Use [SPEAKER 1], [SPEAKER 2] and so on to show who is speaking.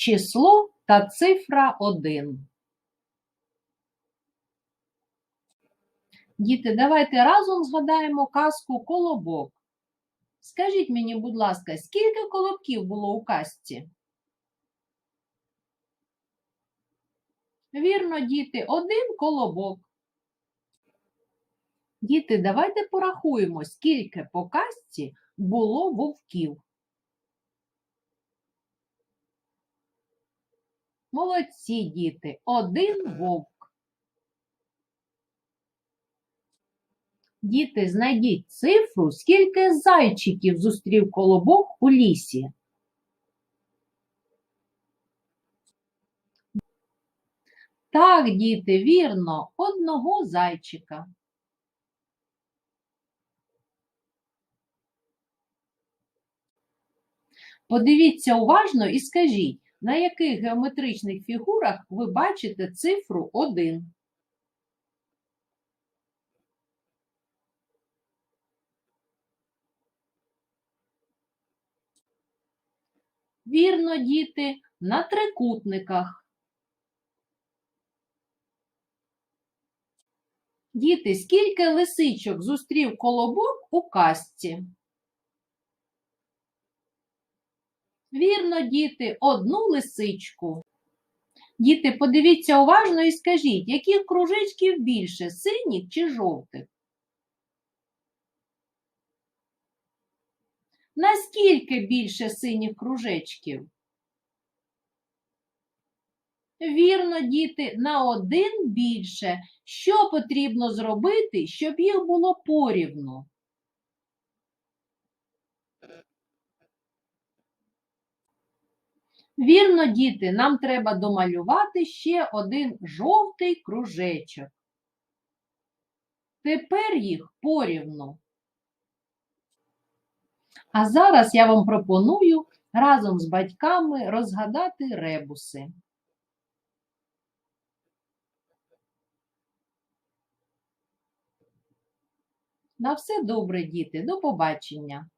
[SPEAKER 1] число та цифра 1. Діти, давайте разом згадаємо казку Колобок. Скажіть мені, будь ласка, скільки колобків було у казці? Вірно, діти, один колобок. Діти, давайте порахуємо, скільки по казці було вовків. Молодці, діти, один вовк. Діти, знайдіть цифру, скільки зайчиків зустрів колобок у лісі. Так, діти, вірно, одного зайчика. Подивіться уважно і скажіть, на яких геометричних фігурах ви бачите цифру 1? Вірно, діти, на трикутниках. Діти, скільки лисичок зустрів колобок у казці? Вірно, діти, одну лисичку. Діти, подивіться уважно і скажіть, яких кружечків більше, синіх чи жовтих? Наскільки більше синіх кружечків? Вірно, діти, на один більше. Що потрібно зробити, щоб їх було порівну? Вірно, діти, нам треба домалювати ще один жовтий кружечок. Тепер їх порівну. А зараз я вам пропоную разом з батьками розгадати ребуси. На все добре, діти, до побачення.